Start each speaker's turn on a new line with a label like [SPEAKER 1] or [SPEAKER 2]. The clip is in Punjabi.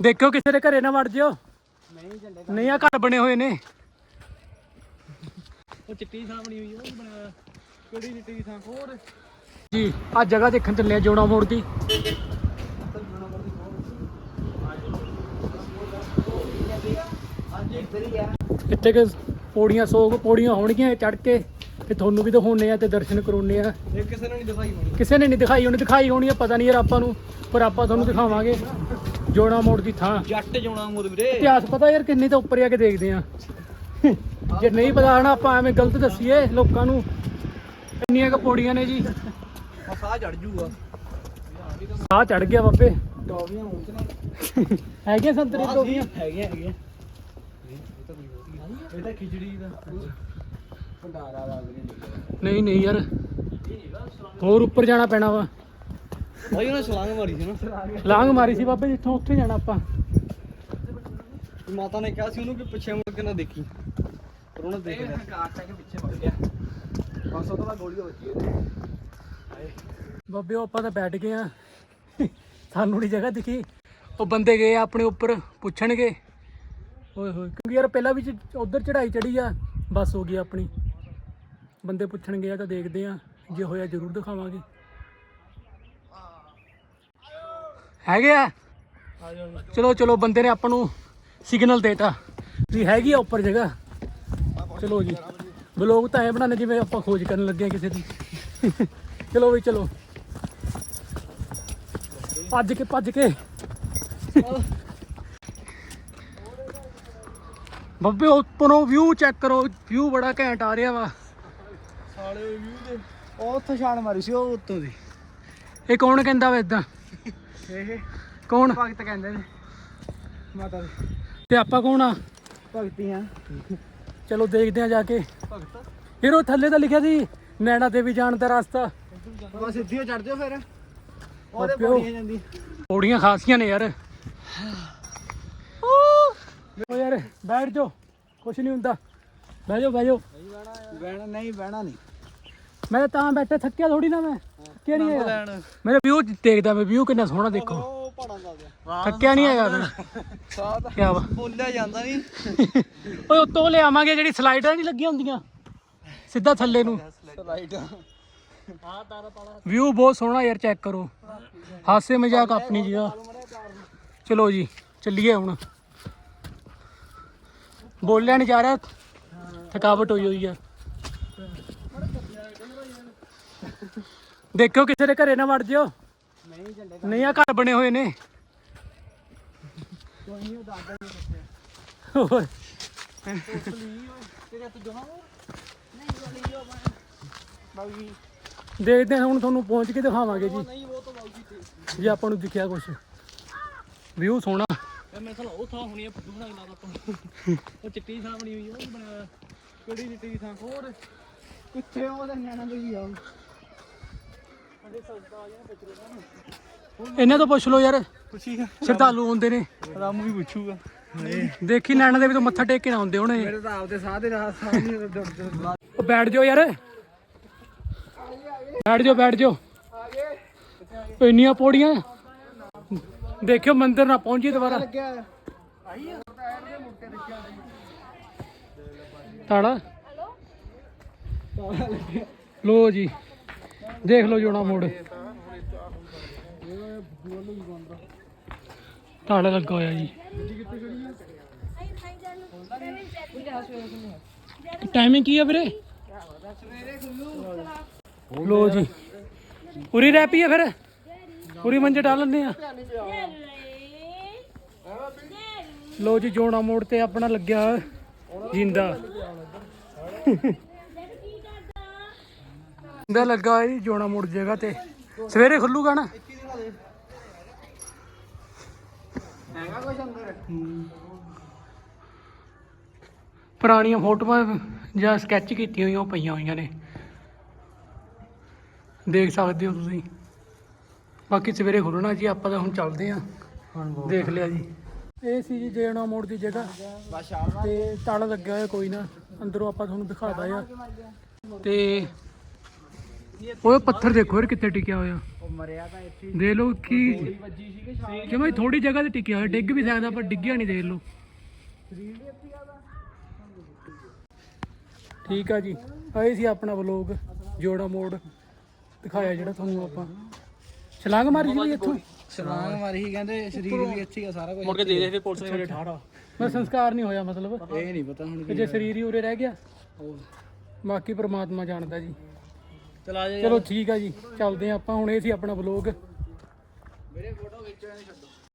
[SPEAKER 1] ਦੇਖਿਓ ਕਿਸੇ ਦੇ ਘਰੇ ਨਾ ਵੜ ਜਿਓ।
[SPEAKER 2] ਨਹੀਂ ਝੰਡੇ
[SPEAKER 1] ਨਹੀਂ ਆ ਘਰ ਬਣੇ ਹੋਏ ਨੇ।
[SPEAKER 2] ਉਹ ਚਿੱਟੀ ਥਾਂ ਬਣੀ ਹੋਈ ਉਹ ਵੀ ਹੋਇਆ। ਕਿਹੜੀ ਚਿੱਟੀ ਥਾਂ? ਹੋਰ।
[SPEAKER 1] ਜੀ ਆ ਜਗ੍ਹਾ ਦੇਖਣ ਚੱਲੇ ਆ ਜੋੜਾ ਮੋੜ ਦੀ। ਇੱਥੇ ਕਿ ਪੌੜੀਆਂ ਸੌ ਕੁ ਪੌੜੀਆਂ ਹੋਣਗੀਆਂ ਚੜ ਕੇ। ਤੇ ਤੁਹਾਨੂੰ ਵੀ ਦਿਖਾਉਣੇ ਆ ਤੇ ਦਰਸ਼ਨ ਕਰਾਉਣੇ ਆ।
[SPEAKER 2] ਇਹ ਕਿਸੇ ਨੇ ਨਹੀਂ ਦਿਖਾਈ ਹੋਣੀ।
[SPEAKER 1] ਕਿਸੇ ਨੇ ਨਹੀਂ ਦਿਖਾਈ ਉਹਨੇ ਦਿਖਾਈ ਹੋਣੀ ਆ ਪਤਾ ਨਹੀਂ ਯਾਰ ਆਪਾਂ ਨੂੰ ਪਰ ਆਪਾਂ ਤੁਹਾਨੂੰ ਦਿਖਾਵਾਂਗੇ। ਜੋੜਾ ਮੋੜ ਦੀ ਥਾਂ।
[SPEAKER 2] ਜੱਟ ਜੋਣਾ ਮੁਰ ਵੀਰੇ।
[SPEAKER 1] ਇਤਿਹਾਸ ਪਤਾ ਯਾਰ ਕਿੰਨੀ ਤਾਂ ਉੱਪਰ ਆ ਕੇ ਦੇਖਦੇ ਆ। ਜੇ ਨਹੀਂ ਪਤਾ ਹਨਾ ਆਪਾਂ ਐਵੇਂ ਗਲਤ ਦੱਸੀਏ ਲੋਕਾਂ ਨੂੰ। ਇੰਨੀਆਂ ਕੁ ਪੌੜੀਆਂ ਨੇ ਜੀ।
[SPEAKER 2] ਸਾਹ ਚੜ ਜੂਗਾ।
[SPEAKER 1] ਸਾਹ ਚੜ ਗਿਆ ਬਾਬੇ।
[SPEAKER 2] ਟੌਫੀਆਂ ਮੂੰਹ ਚ ਨੇ।
[SPEAKER 1] ਹੈਗੇ ਸੰਤਰੇ ਟੋਪੀਆਂ
[SPEAKER 2] ਹੈਗੇ ਹੈਗੇ ਇਹ ਤਾਂ ਖਿਚੜੀ ਦਾ। ਭੰਡਾਰਾ ਲੱਗ ਰਿਹਾ
[SPEAKER 1] ਨਹੀਂ ਨਹੀਂ ਯਾਰ। ਹੋਰ ਉੱਪਰ ਜਾਣਾ ਪੈਣਾ ਵਾ।
[SPEAKER 2] ਭਾਈ ਉਹਨੇ ਛਲਾਂਗ ਮਾਰੀ ਸੀ ਨਾ।
[SPEAKER 1] ਲਾਂਗ ਮਾਰੀ ਸੀ ਬਾਬੇ ਜਿੱਥੋਂ ਉੱਥੇ ਜਾਣਾ ਆਪਾਂ।
[SPEAKER 2] ਮਾਤਾ ਨੇ ਕਿਹਾ ਸੀ ਉਹਨੂੰ ਕਿ ਪਿੱਛੇ ਮੁੜ ਕੇ ਨਾ ਦੇਖੀ। ਪਰ ਉਹਨੇ ਦੇਖ ਲਿਆ। ਕਾਰ ਟੱਕ ਪਿੱਛੇ ਵੜ ਗਿਆ 500 ਤੋਂ ਬਾਅਦ ਗੋਲੀ ਵੱਜੀ ਉਹਦੇ
[SPEAKER 1] ਬਾਬੇ ਉਹ ਆਪਾਂ ਤਾਂ ਬੈਠ ਗਏ ਆ। ਸਾਨੂੰ ਨਹੀਂ ਜਗ੍ਹਾ ਦਿਖੀ। ਉਹ ਬੰਦੇ ਗਏ ਆ ਆਪਣੇ ਉੱਪਰ ਪੁੱਛਣਗੇ। ਓਏ ਹੋਏ ਕਿਉਂਕਿ ਯਾਰ ਪਹਿਲਾਂ ਵੀ ਉਧਰ ਚੜਾਈ ਚੜੀ ਆ। ਬਸ ਹੋ ਗਈ ਆਪਣੀ। ਬੰਦੇ ਪੁੱਛਣਗੇ ਆ ਤਾਂ ਦੇਖਦੇ ਆ, ਜੇ ਹੋਇਆ ਜ਼ਰੂਰ ਦਿਖਾਵਾਂਗੇ। ਹੈਗੇ ਆ? ਚਲੋ ਚਲੋ, ਬੰਦੇ ਨੇ ਆਪਾਂ ਨੂੰ ਸਿਗਨਲ ਦੇਤਾ। ਵੀ ਹੈਗੀ ਆ ਉੱਪਰ ਜਗ੍ਹਾ। ਚਲੋ ਜੀ ਬਲੌਗ ਤਾਂ ਐ ਬਣਾਣੇ ਜਿਵੇਂ ਆਪਾਂ ਖੋਜ ਕਰਨ ਲੱਗੇ ਆ ਕਿਸੇ ਦੀ। ਚਲੋ ਵੀ, ਚਲੋ। ਭੱਜ ਕੇ ਭੱਜ ਕੇ। ਬੱਬੇ, ਉੱਪਰੋਂ ਵਿਊ ਚੈੱਕ ਕਰੋ ਵਿਊ ਬੜਾ ਘੈਂਟ ਆ ਰਿਹਾ ਵਾ।
[SPEAKER 2] ਸਾਲੇ ਵਿਊ ਦੇ। ਉਹ ਉੱਥੇ ਛਾਣ ਮਾਰੀ ਸੀ ਉਹ ਉੱਤੋਂ ਦੀ।
[SPEAKER 1] ਇਹ ਕੌਣ ਕਹਿੰਦਾ ਵਾ ਇਦਾਂ
[SPEAKER 2] ਇਹ
[SPEAKER 1] ਕੌਣ?
[SPEAKER 2] ਭਗਤ ਕਹਿੰਦੇ ਨੇ। ਮਾਤਾ ਦੇ।
[SPEAKER 1] ਤੇ ਆਪਾਂ ਕੌਣ ਆ?
[SPEAKER 2] ਭਗਤੀਆਂ
[SPEAKER 1] ਚਲੋ ਦੇਖਦੇ ਆ ਜਾ ਕੇ।
[SPEAKER 2] ਭਗਤ?
[SPEAKER 1] ਉਹ ਥੱਲੇ ਤਾਂ ਲਿਖਿਆ ਸੀ ਨੈਣਾ ਦੇਵੀ ਜਾਣ ਦਾ ਰਸਤਾ।
[SPEAKER 2] ਬਸ ਸਿੱਧੀ ਚੜ ਜਾਓ ਫਿਰ। ਉਹਦੇ। ਪੌੜੀਆਂ ਜਾਂਦੀ।
[SPEAKER 1] ਪੌੜੀਆਂ ਖਾਸੀਆਂ ਨੇ ਯਾਰ। ਓ ਯਾਰ ਬੈਠ ਜਾਓ। ਕੁਛ ਨਹੀਂ ਹੁੰਦਾ। ਬਹਿ ਜਾਓ ਬਹਿ ਜਾਓ।
[SPEAKER 2] ਬਹਿਣਾ ਨਹੀਂ ਬਹਿਣਾ ਨਹੀਂ।
[SPEAKER 1] ਮੈਂ ਤਾਂ ਬੈਠਾ ਥੱਕਿਆ ਥੋੜੀ ਨਾ ਮੈਂ। ਹੈਗਾ
[SPEAKER 2] ਲੈਣ।
[SPEAKER 1] ਮੇਰੇ ਵਿਊ ਦੇਖਦਾ ਮੈਂ ਵਿਊ ਕਿੰਨਾ ਸੋਹਣਾ ਦੇਖੋ।
[SPEAKER 2] ਉਹ ਪਹਾੜਾਂ ਦਾ ਗਿਆ
[SPEAKER 1] ਥੱਕਿਆ ਨਹੀਂ ਹੈਗਾ ਮੈਂ।
[SPEAKER 2] ਸਾਹ ਤਾਂ
[SPEAKER 1] ਕੀ ਵਾ।
[SPEAKER 2] ਬੋਲਿਆ ਜਾਂਦਾ ਨਹੀਂ
[SPEAKER 1] ਓਏ ਉੱਤੋਂ ਲਿਆਵਾਂਗੇ ਜਿਹੜੀ ਸਲਾਈਡਾਂ ਨਹੀਂ ਲੱਗੀਆਂ ਹੁੰਦੀਆਂ। ਸਿੱਧਾ ਥੱਲੇ ਨੂੰ।
[SPEAKER 2] ਸਲਾਈਡ। ਹਾਂ ਤਾਰਾ ਪਾਲਾ
[SPEAKER 1] ਵਿਊ ਬਹੁਤ ਸੋਹਣਾ ਯਾਰ ਚੈੱਕ ਕਰੋ। ਹਾਸੇ ਮਜ਼ਾਕ ਆਪਣੀ ਜਗ੍ਹਾ ਚਲੋ ਜੀ ਚੱਲੀਏ ਹੁਣ। ਬੋਲਿਆ ਨਹੀਂ ਜਾ ਰਿਹਾ। ਥਕਾਵਟ ਹੋਈ ਹੋਈ ਆ। ਦੇਖਿਓ ਕਿਸੇ ਦੇ ਘਰੇ ਨਾ ਵੜ ਜਿਓ।
[SPEAKER 2] ਨਹੀਂ ਝੰਡੇ
[SPEAKER 1] ਨਹੀਂ ਆ ਘਰ ਬਣੇ ਹੋਏ ਨੇ।
[SPEAKER 2] ਕੋਈ ਨਹੀਂ ਉਹ ਦਾਦਾ ਹੀ ਦੱਸਿਆ
[SPEAKER 1] ਹੋਰ। ਦੇਖਦੇ ਹਾਂ ਹੁਣ ਤੁਹਾਨੂੰ ਪਹੁੰਚ ਕੇ ਦਿਖਾਵਾਂਗੇ ਜੀ।
[SPEAKER 2] ਨਹੀਂ ਉਹ ਤਾਂ ਬਾਗੀ ਤੇ
[SPEAKER 1] ਜੇ ਆਪਾਂ ਨੂੰ ਦਿਖਿਆ ਕੁਛ। ਵਿਊ ਸੋਹਣਾ।
[SPEAKER 2] ਇਹ ਮੇਰੇ ਉਹ ਥਾਂ ਹੋਣੀ ਹੈ ਫੁੱਦੂ ਬਣਾਈ ਲਾਦਾ ਆਪਾਂ ਉਹ ਚਿੱਟੀ ਥਾਂ ਬਣੀ ਹੋਈ ਉਹ ਵੀ ਕਿਹੜੀ ਚਿੱਟੀ ਥਾਂ? ਹੋਰ। ਕਿੱਥੇ ਉਹਦਾ ਨਿਆਣਾ ਵੀ ਆਉ
[SPEAKER 1] ਇਹਨਾਂ ਤੋਂ ਪੁੱਛ ਲਓ ਯਾਰ। ਸ਼ਰਧਾਲੂ ਹੁੰਦੇ ਨੇ।
[SPEAKER 2] ਰਾਮੂ ਵੀ ਪੁੱਛੂਗਾ।
[SPEAKER 1] ਦੇਖੀ ਨੈਣਾ ਦੇ ਵੀ ਤਾਂ ਮੱਥਾ ਟੇਕ ਕੇ ਨਾ ਆਉਂਦੇ ਹੋਣੇ।
[SPEAKER 2] ਮੇਰੇ ਤਾਂ ਆਪਦੇ ਸਾਹ ਦੇ ਰਾਹ ਸਾਹ ਨਹੀਂ
[SPEAKER 1] ਉਹ ਬੈਠ ਜਾਓ ਯਾਰ। ਬੈਠ ਜਾਓ ਬੈਠ ਜਾਓ। ਇੰਨੀਆਂ ਪੌੜੀਆਂ। ਦੇਖਿਓ ਮੰਦਿਰ ਨਾ ਪਹੁੰਚੀ ਦੁਬਾਰਾ। ਤਾੜਾ। ਲੋ ਜੀ, ਦੇਖ ਲਓ ਜੋਣਾ ਮੋੜ। ਤਾਲਾ ਲੱਗਾ ਹੋਇਆ ਜੀ। ਟਾਈਮਿੰਗ ਕੀ ਆ ਵੀਰੇ? ਲੋ ਜੀ। ਉਰੀ ਰੈਪੀ ਪਈ ਆ ਫਿਰ? ਉਰੀ ਮੰਜੇ ਡਾਲ ਲੈਂਦੇ ਆ। ਲੋ ਜੀ ਜੋਣਾ ਮੋੜ ਤੇ ਆਪਣਾ ਲੱਗਿਆ ਜਿੰਦਾ। ਜਿੰਦਾ ਲੱਗਾ ਹੋਇਆ ਜੀ ਜੋਣਾ ਮੋੜ ਜਗ੍ਹਾ ਤੇ। ਸਵੇਰੇ ਖੁੱਲੂਗਾ ਨਾ?
[SPEAKER 2] ਹੈਗਾ ਕੁਝ ਅੰਦਰ?
[SPEAKER 1] ਪੁਰਾਣੀਆਂ ਫੋਟੋਆਂ ਜਾਂ ਸਕੈਚ ਕੀਤੀਆਂ ਹੋਈਆਂ ਉਹ ਪਈਆਂ ਹੋਈਆਂ ਨੇ। ਦੇਖ ਸਕਦੇ ਹੋ ਤੁਸੀਂ। ਬਾਕੀ ਸਵੇਰੇ ਖੁੱਲਣਾ ਜੀ ਆਪਾਂ ਤਾਂ ਹੁਣ ਚੱਲਦੇ ਆਂ ਦੇਖ ਲਿਆ ਜੀ। ਇਹ ਸੀ ਜੀ ਜੇਣਾ ਮੋੜ ਦੀ ਜਗ੍ਹਾ। ਤੇ ਤਾਲਾ ਲੱਗਿਆ ਹੋਇਆ ਕੋਈ ਨਾ। ਅੰਦਰੋਂ ਆਪਾਂ ਤੁਹਾਨੂੰ ਦਿਖਾਦਾ ਆ। ਤੇ ਓਏ ਪੱਥਰ ਦੇਖੋ ਯਾਰ ਕਿੱਥੇ ਟਿਕਿਆ ਹੋਇਆ।
[SPEAKER 2] ਉਹ ਮਰਿਆ ਤਾਂ ਇੱਥੇ
[SPEAKER 1] ਦੇਖ ਲਓ ਕੀ
[SPEAKER 2] ਵੱਜੀ ਸੀ ਕਿ
[SPEAKER 1] ਜਿਵੇਂ ਥੋੜੀ ਜਗ੍ਹਾ ਤੇ ਟਿਕਿਆ ਹੋਇਆ ਡਿੱਗ ਵੀ ਸਕਦਾ ਪਰ ਡਿੱਗਿਆ ਨਹੀਂ ਦੇਖ ਲਓ। ਠੀਕ ਆ ਜੀ। ਆਏ ਸੀ ਆਪਣਾ ਵਲੋਗ ਜੋੜਾ ਮੋੜ। ਦਿਖਾਇਆ ਜਿਹੜਾ ਤੁਹਾਨੂੰ ਆਪਾਂ। ਛਲਾਂਗ ਮਾਰੀ ਸੀ ਇੱਥੋਂ?
[SPEAKER 2] ਸਲਾਮ ਮਾਰੀ ਸੀ ਕਹਿੰਦੇ ਸਰੀਰ ਵੀ ਇੱਥੇ ਹੀ ਆ ਸਾਰਾ ਕੁਝ ਮੁੜ ਕੇ ਦੇ ਦੇ ਫਿਰ ਪੁਲਿਸ ਨੇ ਠਾੜਾ
[SPEAKER 1] ਮੈਂ ਸੰਸਕਾਰ ਨਹੀਂ ਹੋਇਆ ਮਤਲਬ।
[SPEAKER 2] ਇਹ ਨਹੀਂ ਪਤਾ ਹੁਣ
[SPEAKER 1] ਜੇ ਸਰੀਰ ਹੀ ਉਰੇ ਰਹਿ ਗਿਆ। ਬਾਕੀ ਪ੍ਰਮਾਤਮਾ ਜਾਣਦਾ ਜੀ।
[SPEAKER 2] ਚਲਾ ਜਾ
[SPEAKER 1] ਚਲੋ ਠੀਕ ਆ ਜੀ ਚੱਲਦੇ ਆ ਆਪਾਂ ਹੁਣ ਇਹ ਸੀ ਆਪਣਾ ਵਲੋਗ
[SPEAKER 2] ਮੇਰੇ ਫੋਟੋ ਖਿੱਚੋ